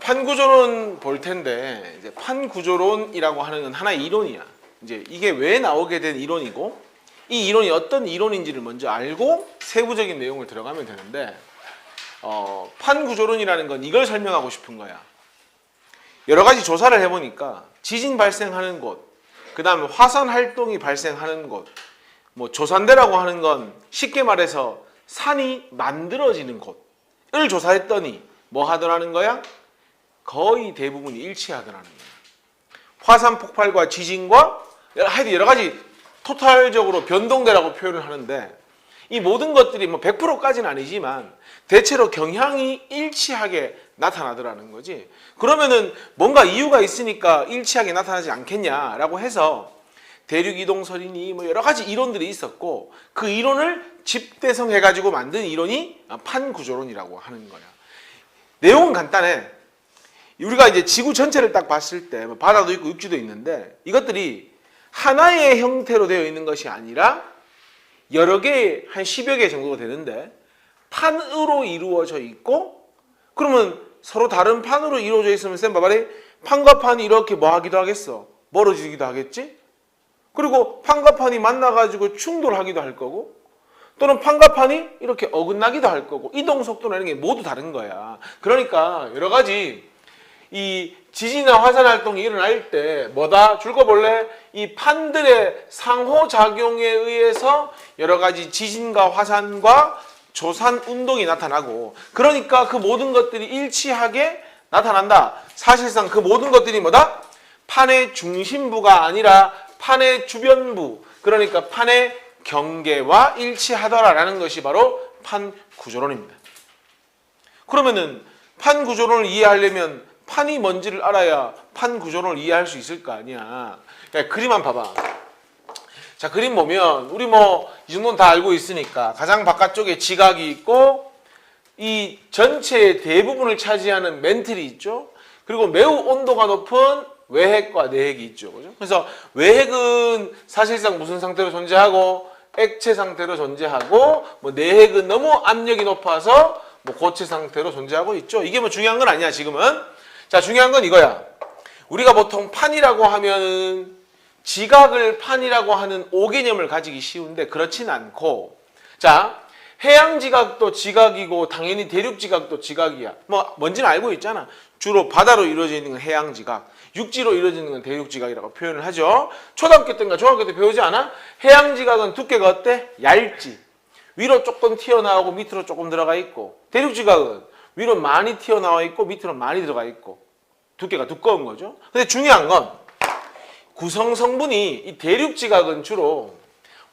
판 구조론 볼 텐데 이제 판 구조론이라고 하는 건 하나의 이론이야. 이제 이게 왜 나오게 된 이론이고 이 이론이 어떤 이론인지를 먼저 알고 세부적인 내용을 들어가면 되는데 어, 판 구조론이라는 건 이걸 설명하고 싶은 거야. 여러 가지 조사를 해보니까 지진 발생하는 곳, 그 다음에 화산 활동이 발생하는 곳, 뭐 조산대라고 하는 건 쉽게 말해서 산이 만들어지는 곳을 조사했더니 뭐 하더라는 거야? 거의 대부분이 일치하더라는 거야. 화산 폭발과 지진과 하여튼 여러 가지 토탈적으로 변동대라고 표현을 하는데 이 모든 것들이 뭐 100%까지는 아니지만 대체로 경향이 일치하게 나타나더라는 거지. 그러면은 뭔가 이유가 있으니까 일치하게 나타나지 않겠냐라고 해서 대륙 이동설이니 뭐 여러 가지 이론들이 있었고 그 이론을 집대성해 가지고 만든 이론이 판구조론이라고 하는 거야. 내용은 간단해. 우리가 이제 지구 전체를 딱 봤을 때뭐 바다도 있고 육지도 있는데 이것들이 하나의 형태로 되어 있는 것이 아니라 여러 개, 한 10여 개 정도가 되는데 판으로 이루어져 있고 그러면 서로 다른 판으로 이루어져 있으면 쌤 봐봐리 판과 판이 이렇게 뭐 하기도 하겠어? 멀어지기도 하겠지? 그리고 판과 판이 만나가지고 충돌하기도 할 거고 또는 판과 판이 이렇게 어긋나기도 할 거고 이동 이런 게 모두 다른 거야. 그러니까 여러 가지 이 지진이나 화산 활동이 일어날 때 뭐다 줄거 볼래? 이 판들의 상호 작용에 의해서 여러 가지 지진과 화산과 조산 운동이 나타나고 그러니까 그 모든 것들이 일치하게 나타난다. 사실상 그 모든 것들이 뭐다? 판의 중심부가 아니라 판의 주변부 그러니까 판의 경계와 일치하더라라는 것이 바로 판 구조론입니다. 그러면은 판 구조론을 이해하려면 판이 뭔지를 알아야 판 구조론을 이해할 수 있을 거 아니야. 야, 그림만 봐봐. 자, 그림 보면 우리 뭐 이 정도는 다 알고 있으니까 가장 바깥쪽에 지각이 있고 이 전체의 대부분을 차지하는 멘틀이 있죠. 그리고 매우 온도가 높은 외핵과 내핵이 있죠. 그죠? 그래서 외핵은 사실상 무슨 상태로 존재하고 액체 상태로 존재하고 뭐 내핵은 너무 압력이 높아서 뭐 고체 상태로 존재하고 있죠. 이게 뭐 중요한 건 아니야, 지금은. 자, 중요한 건 이거야. 우리가 보통 판이라고 하면은 지각을 판이라고 하는 오개념을 가지기 쉬운데 그렇진 않고. 자 해양 지각도 지각이고 당연히 대륙 지각도 지각이야. 뭐 뭔지는 알고 있잖아. 주로 바다로 이루어져 있는 건 해양 지각 육지로 이루어지는 건 대륙 지각이라고 표현을 하죠. 초등학교 때인가 중학교 때 배우지 않아? 해양 지각은 두께가 어때? 얇지. 위로 조금 튀어나오고 밑으로 조금 들어가 있고. 대륙 지각은 위로 많이 튀어나와 있고 밑으로 많이 들어가 있고 두께가 두꺼운 거죠 근데 중요한 건 구성 성분이 이 대륙 지각은 주로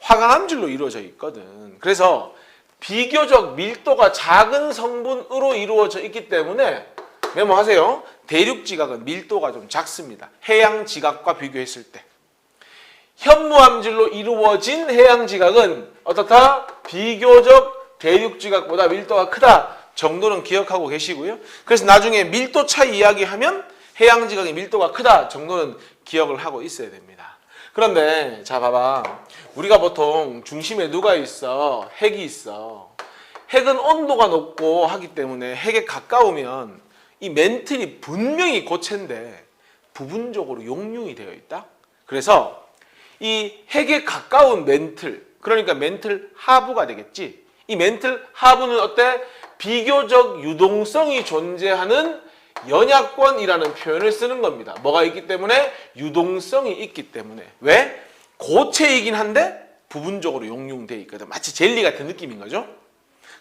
화강암질로 이루어져 있거든. 그래서 비교적 밀도가 작은 성분으로 이루어져 있기 때문에 메모하세요. 대륙 지각은 밀도가 좀 작습니다. 해양 지각과 비교했을 때. 현무암질로 이루어진 해양 지각은 어떻다? 비교적 대륙 지각보다 밀도가 크다 정도는 기억하고 계시고요. 그래서 나중에 밀도 차이 이야기하면 해양 지각의 밀도가 크다 정도는 기억을 하고 있어야 됩니다. 그런데 자 봐봐. 우리가 보통 중심에 누가 있어? 핵이 있어. 핵은 온도가 높고 하기 때문에 핵에 가까우면 이 멘틀이 분명히 고체인데 부분적으로 용융이 되어 있다. 그래서 이 핵에 가까운 멘틀, 그러니까 멘틀 하부가 되겠지. 이 멘틀 하부는 어때? 비교적 유동성이 존재하는 연약권이라는 표현을 쓰는 겁니다. 뭐가 있기 때문에 유동성이 있기 때문에 왜 고체이긴 한데 부분적으로 용융돼 있거든. 마치 젤리 같은 느낌인 거죠.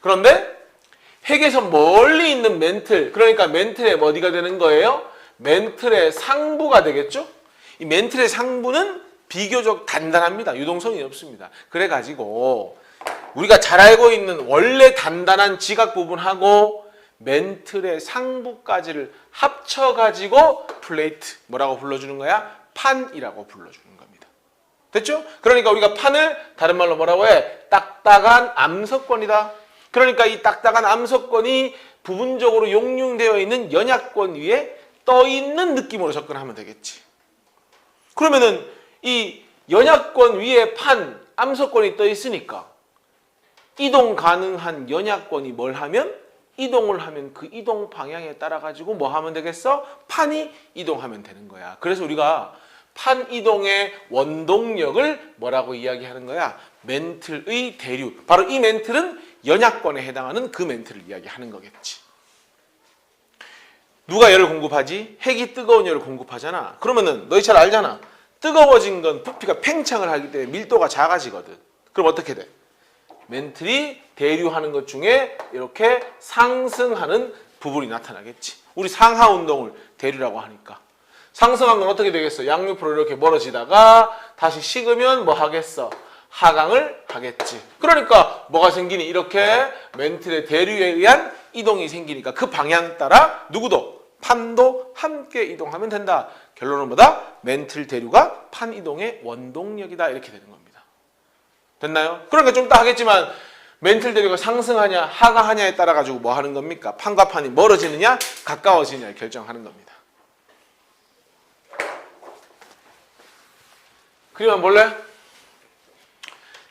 그런데 핵에서 멀리 있는 멘틀, 그러니까 멘틀의 어디가 되는 거예요? 멘틀의 상부가 되겠죠? 이 멘틀의 상부는 비교적 단단합니다. 유동성이 없습니다. 그래가지고 우리가 잘 알고 있는 원래 단단한 지각 부분하고 멘틀의 상부까지를 합쳐가지고 플레이트 뭐라고 불러주는 거야? 판이라고 불러주는 겁니다. 됐죠? 그러니까 우리가 판을 다른 말로 뭐라고 해? 딱딱한 암석권이다. 그러니까 이 딱딱한 암석권이 부분적으로 용융되어 있는 연약권 위에 떠 있는 느낌으로 접근하면 되겠지. 그러면은 이 연약권 위에 판 암석권이 떠 있으니까 이동 가능한 연약권이 뭘 하면 이동을 하면 그 이동 방향에 따라 가지고 뭐 하면 되겠어? 판이 이동하면 되는 거야. 그래서 우리가 판 이동의 원동력을 뭐라고 이야기하는 거야? 멘틀의 대류. 바로 이 멘틀은 연약권에 해당하는 그 멘틀을 이야기하는 거겠지. 누가 열을 공급하지? 핵이 뜨거운 열을 공급하잖아. 그러면은 너희 잘 알잖아. 뜨거워진 건 부피가 팽창을 하기 때문에 밀도가 작아지거든. 그럼 어떻게 돼? 멘틀이 대류하는 것 중에 이렇게 상승하는 부분이 나타나겠지. 우리 상하 운동을 대류라고 하니까. 상승한 건 어떻게 되겠어? 양옆으로 이렇게 멀어지다가 다시 식으면 뭐 하겠어? 하강을 하겠지. 그러니까 뭐가 생기니? 이렇게 멘틀의 대류에 의한 이동이 생기니까 그 방향 따라 누구도 판도 함께 이동하면 된다. 결론은 뭐다? 멘틀 대류가 판 이동의 원동력이다. 이렇게 되는 겁니다. 됐나요? 그러니까 좀 이따 하겠지만 멘틀 대류가 상승하냐 하강하냐에 따라 가지고 뭐 하는 겁니까? 판과 판이 멀어지느냐 가까워지느냐 결정하는 겁니다. 그림 한번 볼래?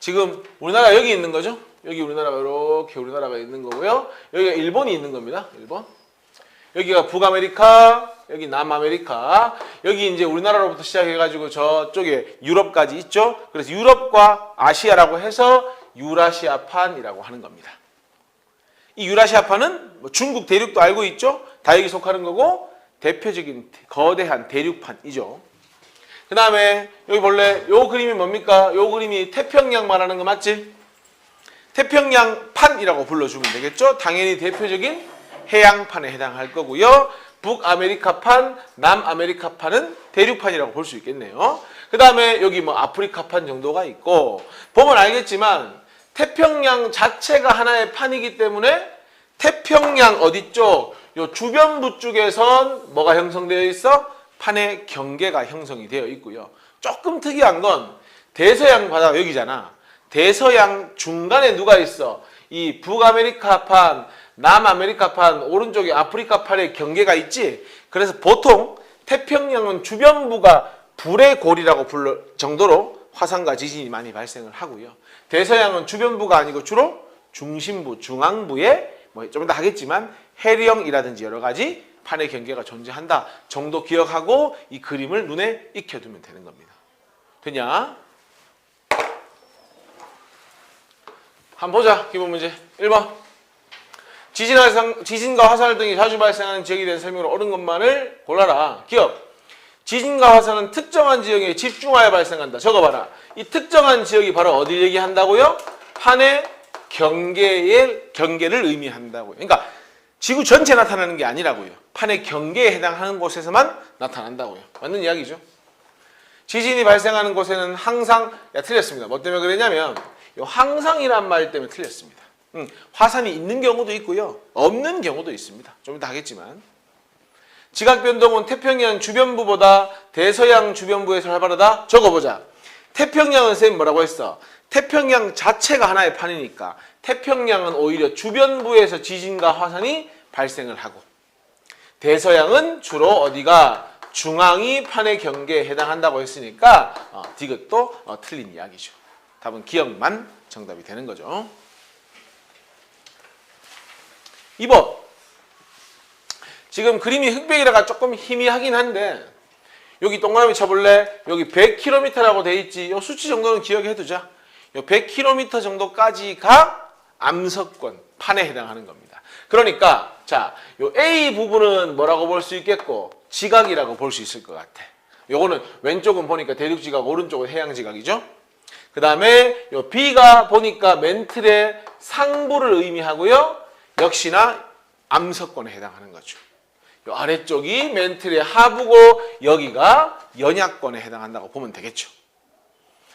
지금 우리나라 여기 있는 거죠? 여기 우리나라가 이렇게 우리나라가 있는 거고요. 여기가 일본이 있는 겁니다. 일본. 여기가 북아메리카, 여기 남아메리카, 여기 이제 우리나라로부터 시작해가지고 저쪽에 유럽까지 있죠. 그래서 유럽과 아시아라고 해서 유라시아판이라고 하는 겁니다. 이 유라시아판은 뭐 중국 대륙도 알고 있죠. 다 여기 속하는 거고 대표적인 거대한 대륙판이죠. 그 다음에 여기 볼래? 요 그림이 뭡니까? 요 그림이 태평양 말하는 거 맞지? 태평양 판이라고 불러주면 되겠죠? 당연히 대표적인 해양판에 해당할 거고요. 북아메리카판, 남아메리카판은 대륙판이라고 볼 수 있겠네요. 그 다음에 여기 뭐 아프리카판 정도가 있고 보면 알겠지만 태평양 자체가 하나의 판이기 때문에 태평양 어디 쪽? 요 주변부 쪽에선 뭐가 형성되어 있어? 판의 경계가 형성이 되어 있고요. 조금 특이한 건 대서양 바다가 여기잖아. 대서양 중간에 누가 있어? 이 북아메리카판, 남아메리카판, 오른쪽에 아프리카판의 경계가 있지. 그래서 보통 태평양은 주변부가 불의 골이라고 불러 정도로 화산과 지진이 많이 발생을 하고요. 대서양은 주변부가 아니고 주로 중심부, 중앙부에 뭐좀 이따 하겠지만 해령이라든지 여러 가지 판의 경계가 존재한다 정도 기억하고 이 그림을 눈에 익혀두면 되는 겁니다. 되냐? 한번 보자. 기본 문제 1번. 지진 화산, 지진과 화산 등이 자주 발생하는 지역에 대한 설명을 옳은 것만을 골라라. 기억. 지진과 화산은 특정한 지역에 집중하여 발생한다. 적어봐라. 이 특정한 지역이 바로 어디 얘기한다고요? 판의 경계의 경계를 의미한다고요. 그러니까 지구 전체 나타나는 게 아니라고요. 판의 경계에 해당하는 곳에서만 나타난다고요. 맞는 이야기죠. 지진이 발생하는 곳에는 항상 야 틀렸습니다. 뭐 때문에 그랬냐면 요 항상이란 말 때문에 틀렸습니다. 음, 화산이 있는 경우도 있고요. 없는 경우도 있습니다. 좀 이따 하겠지만 지각 변동은 태평양 주변부보다 대서양 주변부에서 활발하다. 적어보자. 태평양은 쌤 뭐라고 했어? 태평양 자체가 하나의 판이니까 태평양은 오히려 주변부에서 지진과 화산이 발생을 하고 대서양은 주로 어디가 중앙이 판의 경계에 해당한다고 했으니까 어, 디귿도 어, 틀린 이야기죠. 답은 기억만 정답이 되는 거죠. 2번. 지금 그림이 흑백이라가 조금 희미하긴 한데 여기 동그라미 쳐볼래? 여기 100km라고 돼 있지. 이 수치 정도는 기억해 두자. 이 100km 정도까지가 암석권 판에 해당하는 겁니다. 그러니까 자, 요 A 부분은 뭐라고 볼 수 있겠고 지각이라고 볼 수 있을 것 같아. 요거는 왼쪽은 보니까 대륙 지각, 오른쪽은 해양 지각이죠. 그 다음에 요 B가 보니까 멘틀의 상부를 의미하고요. 역시나 암석권에 해당하는 거죠. 요 아래쪽이 멘틀의 하부고 여기가 연약권에 해당한다고 보면 되겠죠.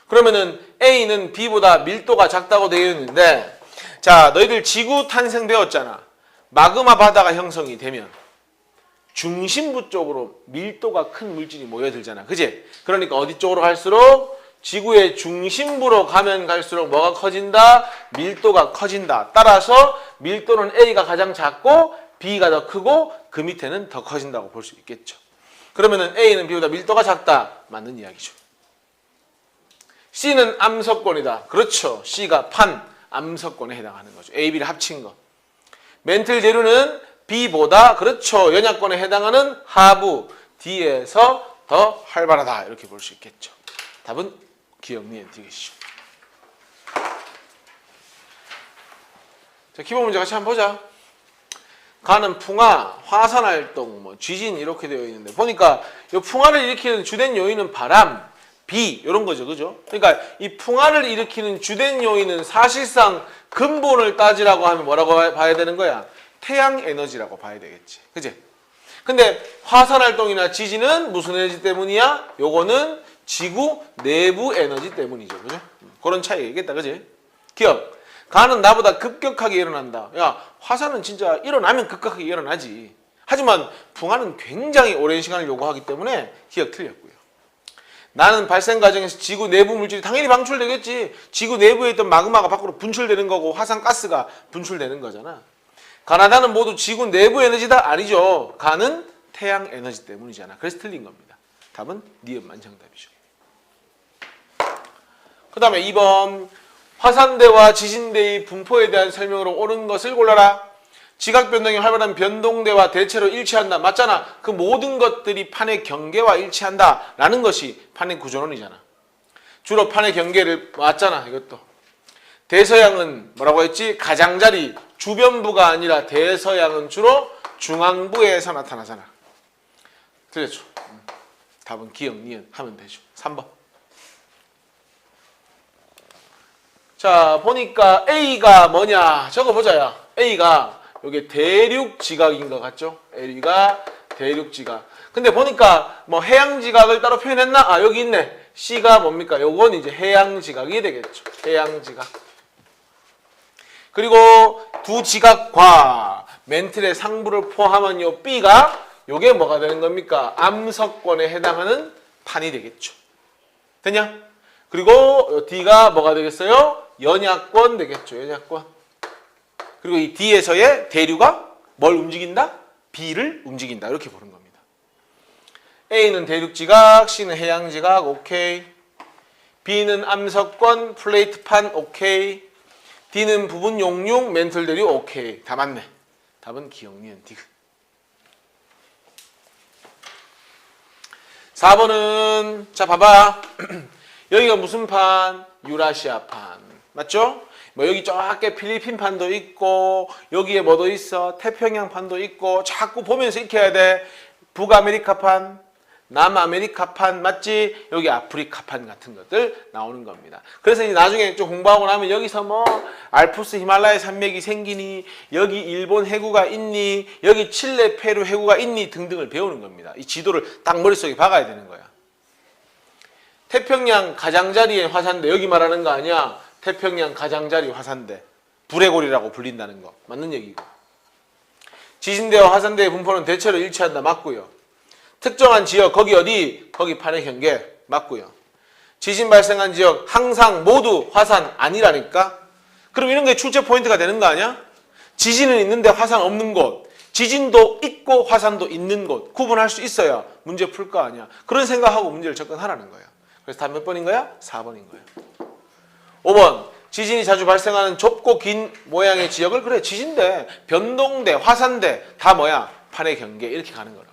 그러면은 A는 B보다 밀도가 작다고 되어 있는데 자 너희들 지구 탄생 배웠잖아. 마그마 바다가 형성이 되면 중심부 쪽으로 밀도가 큰 물질이 모여들잖아. 그지? 그러니까 어디 쪽으로 갈수록 지구의 중심부로 가면 갈수록 뭐가 커진다? 밀도가 커진다. 따라서 밀도는 A가 가장 작고 B가 더 크고 그 밑에는 더 커진다고 볼 수 있겠죠. 그러면은 A는 B보다 밀도가 작다. 맞는 이야기죠. C는 암석권이다. 그렇죠. C가 판, 암석권에 해당하는 거죠. A, B를 합친 거. 멘틀 대류는 B보다 그렇죠. 연약권에 해당하는 하부 D에서 더 활발하다 이렇게 볼 수 있겠죠. 답은 기억 니은 D겠죠. 자, 기본 문제 같이 한번 보자. 가는 풍화, 화산 활동, 뭐 쥐진 이렇게 되어 있는데 보니까 이 풍화를 일으키는 주된 요인은 바람, 비 이런 거죠, 그죠? 그러니까 이 풍화를 일으키는 주된 요인은 사실상 근본을 따지라고 하면 뭐라고 봐야 되는 거야? 태양 에너지라고 봐야 되겠지, 그지? 근데 화산 활동이나 지진은 무슨 에너지 때문이야? 요거는 지구 내부 에너지 때문이죠, 그죠? 그런 차이겠다, 그지? 기억. 가는 나보다 급격하게 일어난다. 야, 화산은 진짜 일어나면 급격하게 일어나지. 하지만 풍화는 굉장히 오랜 시간을 요구하기 때문에 기억 틀렸고요. 나는 발생 과정에서 지구 내부 물질이 당연히 방출되겠지. 지구 내부에 있던 마그마가 밖으로 분출되는 거고 화산 가스가 분출되는 거잖아. 가나다는 모두 지구 내부 에너지다 아니죠. 가는 태양 에너지 때문이잖아. 그래서 틀린 겁니다. 답은 니은만 정답이죠. 그 다음에 2번 화산대와 지진대의 분포에 대한 설명으로 옳은 것을 골라라. 지각 변동이 활발한 변동대와 대체로 일치한다. 맞잖아. 그 모든 것들이 판의 경계와 일치한다. 라는 것이 판의 구조론이잖아. 주로 판의 경계를 맞잖아. 이것도. 대서양은 뭐라고 했지? 가장자리 주변부가 아니라 대서양은 주로 중앙부에서 나타나잖아. 틀렸죠. 음. 답은 기억, 니은 하면 되죠. 3번. 자, 보니까 A가 뭐냐? 적어보자야. A가 요게 대륙 지각인 것 같죠? A가 대륙 지각. 근데 보니까 뭐 해양 지각을 따로 표현했나? 아, 여기 있네. C가 뭡니까? 요건 이제 해양 지각이 되겠죠. 해양 지각. 그리고 두 지각과 멘틀의 상부를 포함한 요 B가 요게 뭐가 되는 겁니까? 암석권에 해당하는 판이 되겠죠. 되냐? 그리고 D가 뭐가 되겠어요? 연약권 되겠죠. 연약권. 그리고 이 D에서의 대류가 뭘 움직인다? B를 움직인다. 이렇게 보는 겁니다. A는 대륙 지각, C는 해양 지각, 오케이. B는 암석권, 플레이트판, 오케이. D는 부분 용융, 멘틀 대류, 오케이. 다 맞네. 답은 기억, 니은, 디귿. 4번은 자 봐봐. 여기가 무슨 판? 유라시아 판. 맞죠? 뭐 여기 저게 필리핀 판도 있고 여기에 뭐도 있어? 태평양 판도 있고 자꾸 보면서 익혀야 돼. 북아메리카 판, 남아메리카 판 맞지? 여기 아프리카 판 같은 것들 나오는 겁니다. 그래서 이제 나중에 좀 공부하고 나면 여기서 뭐 알프스 히말라야 산맥이 생기니 여기 일본 해구가 있니 여기 칠레 페루 해구가 있니 등등을 배우는 겁니다. 이 지도를 딱 머릿속에 박아야 되는 거야. 태평양 가장자리의 화산대 여기 말하는 거 아니야? 태평양 가장자리 화산대 불의골이라고 불린다는 거. 맞는 얘기고. 지진대와 화산대의 분포는 대체로 일치한다. 맞고요. 특정한 지역 거기 어디? 거기 판의 경계. 맞고요. 지진 발생한 지역 항상 모두 화산 아니라니까? 그럼 이런 게 출제 포인트가 되는 거 아니야? 지진은 있는데 화산 없는 곳. 지진도 있고 화산도 있는 곳. 구분할 수 있어야 문제 풀 거 아니야. 그런 생각하고 문제를 접근하라는 거야. 그래서 답 몇 번인 거야? 4번인 거야 5번. 지진이 자주 발생하는 좁고 긴 모양의 지역을 그래. 지진대, 변동대, 화산대 다 뭐야? 판의 경계. 이렇게 가는 거라.